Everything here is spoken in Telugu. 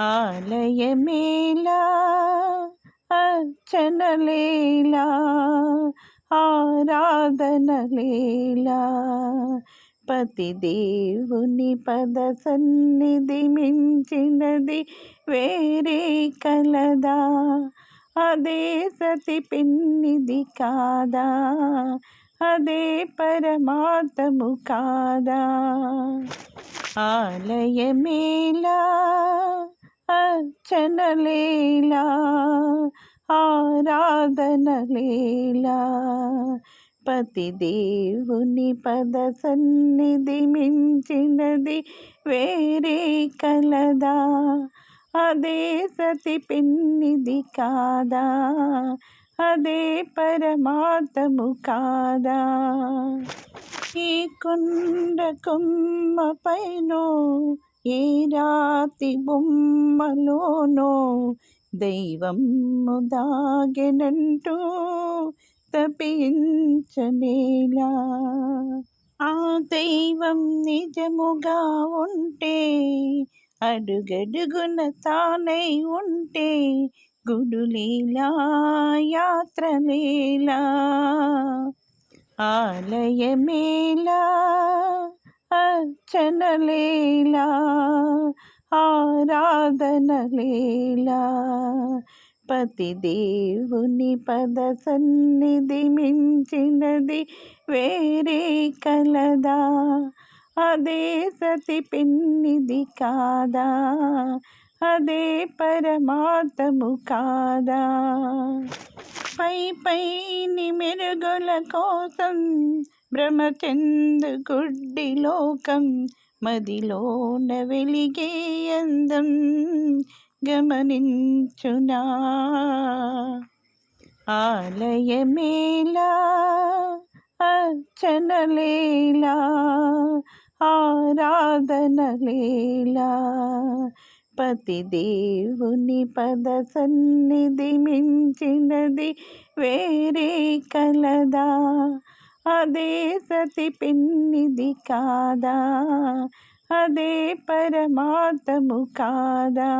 ఆలయమేలా అర్చనలేలా ఆరాధనలేలా. పతిదేవుని పద సన్నిధి మించినది వేరే కలదా? అదే సతి పిన్నిది కాదా? అదే పరమాత్ము కాదా? ఆలయమేలా అర్చనలేలా పతి పతిదేవుని పద సన్నిధి మించినది వేరే కలదా అదే సతి పిన్నిది కాదా అదే పరమాతము కాదా ఈ కుండ కొమ్మ పైనో ఏ రాతి బొమ్మలోనో దైవం దాగెనంటూ తపించనేలా. ఆ దైవం నిజముగా ఉంటే అడుగడుగున తానై ఉంటే గుడులీలా యాత్రలీలా ఆలయమేలా అర్చనలీలా ఆరాధనలీలా. పతిదేవుని పద సన్నిధి మించినది వేరే కలదా. అదే సతి పిన్నిది కాదా. అదే పరమాతము కాదా. పై పైని మెరుగుల కోసం భ్రమచెందు గుడ్డి లోకం మదిలోన వెలిగే అందం గమనించునా. ఆలయమేలా అర్చనలేలా ఆరాధనలేలా పతిదేవుని పద సన్నిధి మించినది వేరే కలదా? అదే సతి పిన్నిది కాదా? అదే పరమాతము కాదా?